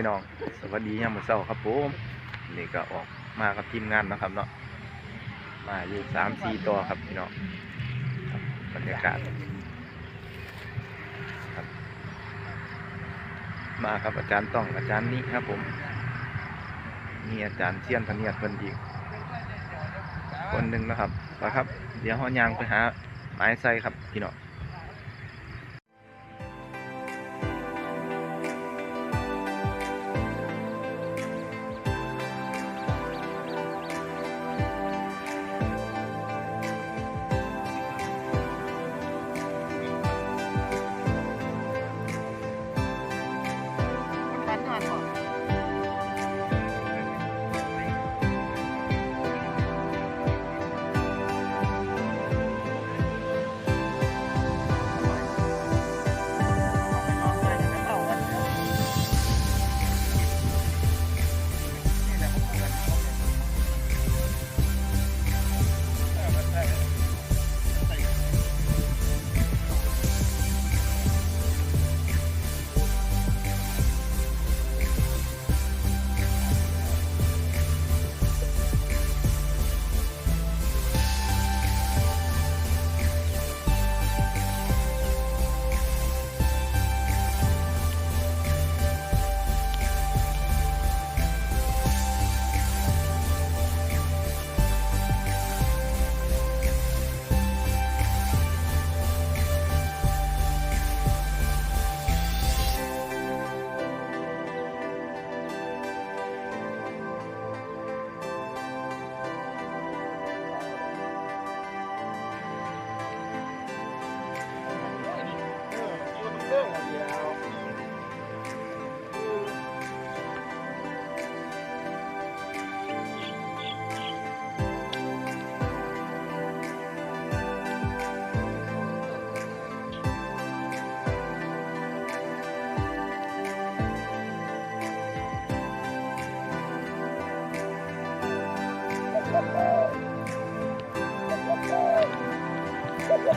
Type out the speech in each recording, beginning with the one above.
พี่น้อง สวัสดียามมื้อเช้าครับผมนี่ก็ออกมากับทีมงานนะครับเนาะมาอยู่สามสี่ตัวครับพี่น้องบรรยากาศครับ มาครับอาจารย์ต้องอาจารย์นี้ครับผมมีอาจารย์เชียนพเนียดเพิ่นอีกคนหนึ่งนะครับไปครับ เดี๋ยวห้อยางไปหาไม้ใส่ครับพี่น้อง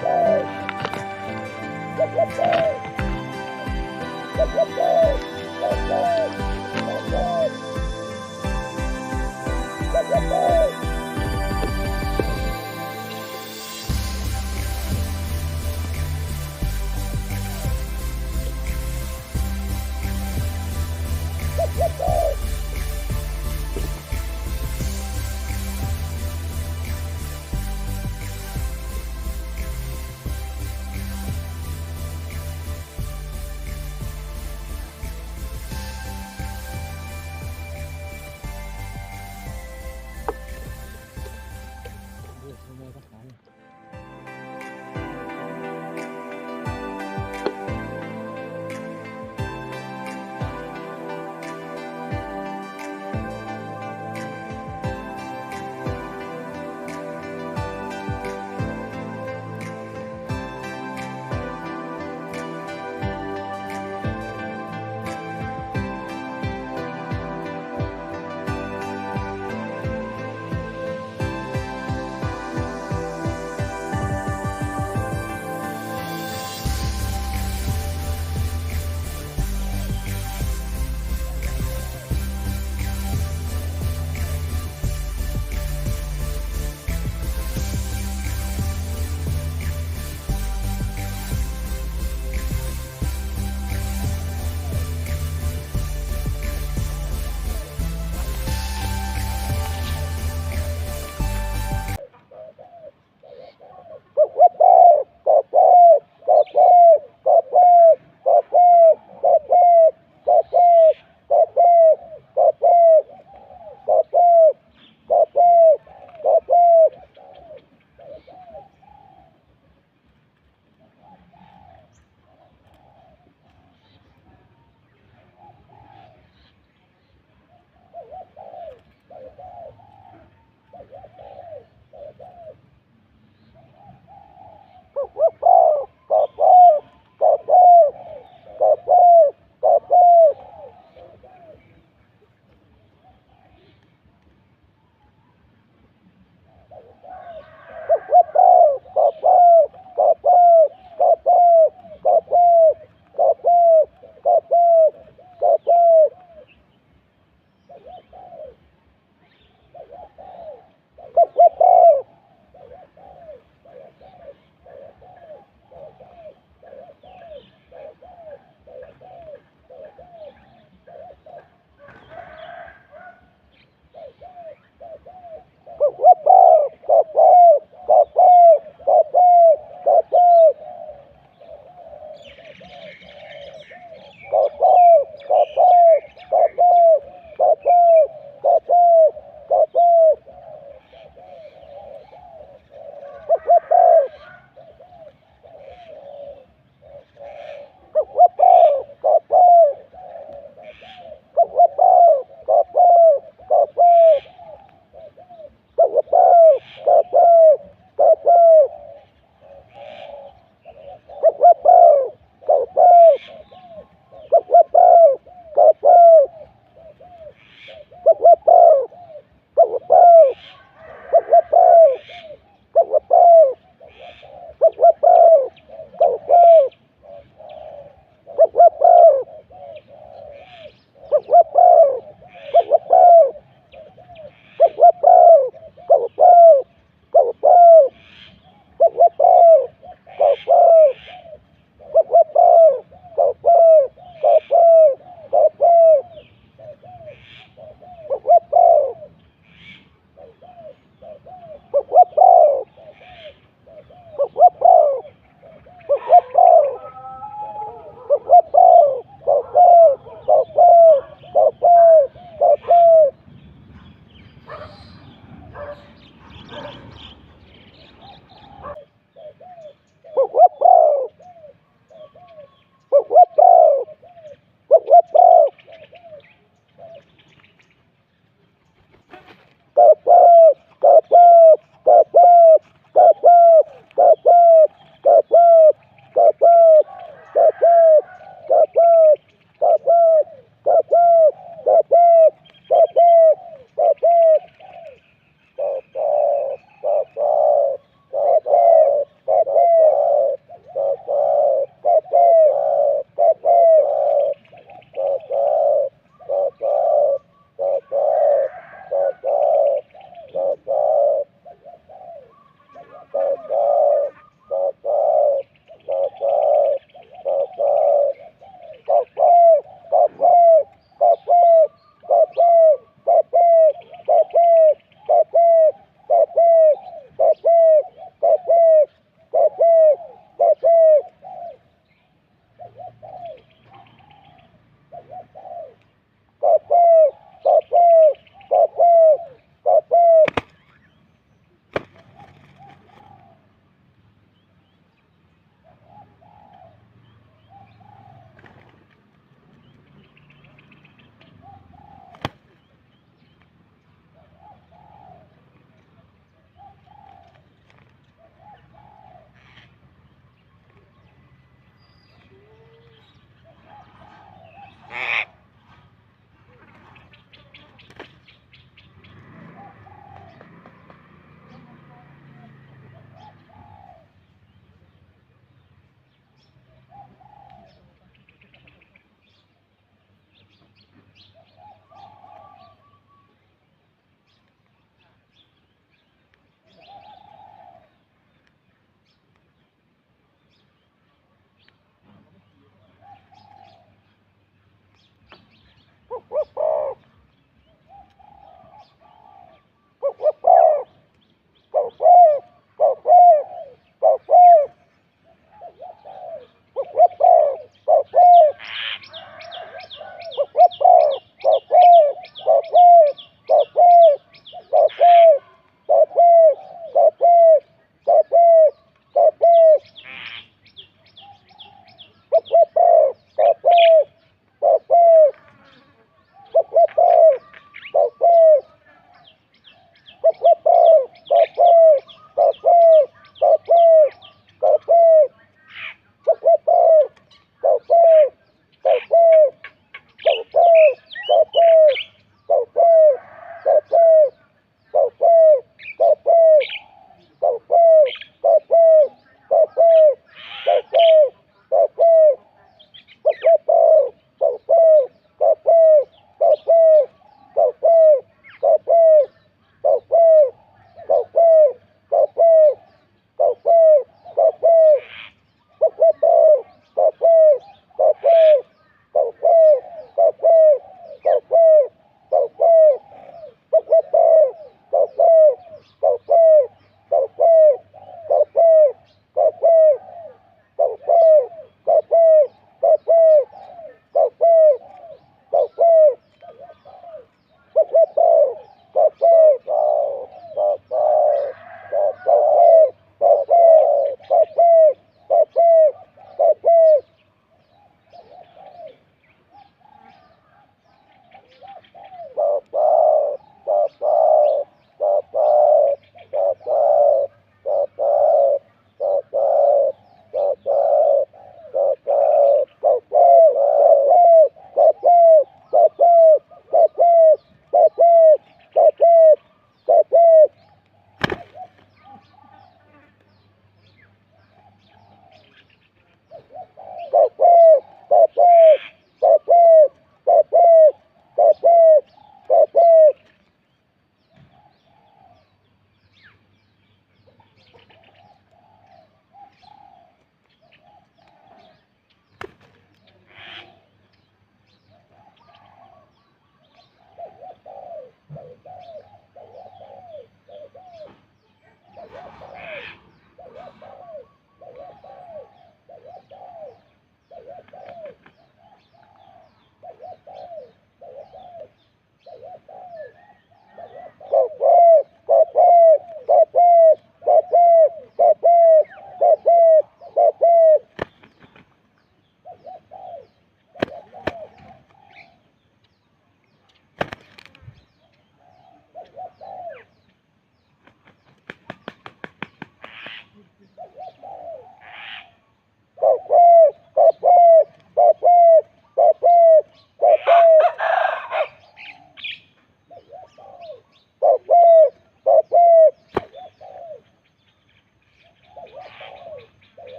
Let's go.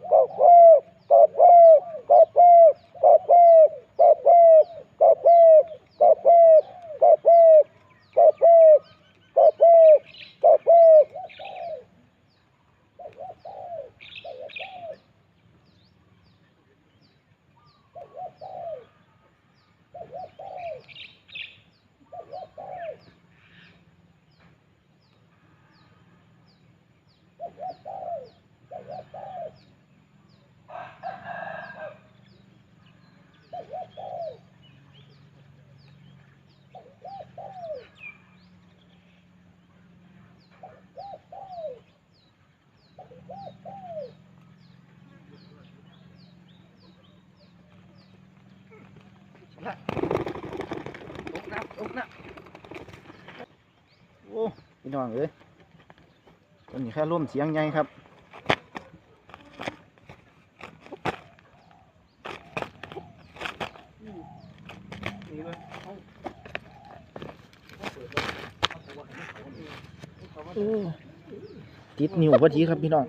Woo! ละตกน้ำตกน้ำโอ้พี่น้องเอ้ยตัวนี้แค่ร่วมเสียงใหญ่ครับโอ้ติดนิ้วพอดีครับพี่น้อง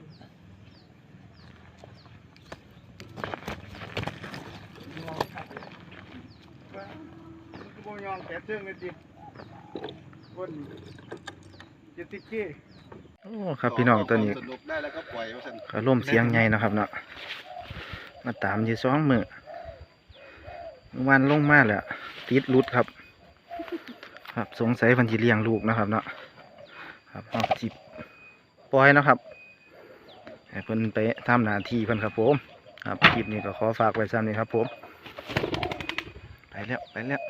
โมยองแกเชิงเลยจิคน เจ็ดสิบกี้โอ้ครับพี่น้องตัวนี้สนุกได้แล้วก็ปล่อยว่าฉันก็ร่วมเสียงใหญ่นะครับเนาะมาตามอยู่สองมือเมื่อวันลงมาแล้วติดรุดครับ ครับสงสัยพันธีเลี้ยงลูกนะครับเนาะครับเอาจิบปล่อยนะครับให้เพิ่นไปทำหน้าที่เพิ่นครับผมครับคลิปนี้ก็ขอฝากไว้ซ้ำนี้ครับผม ไปแล้ว ไปแล้ว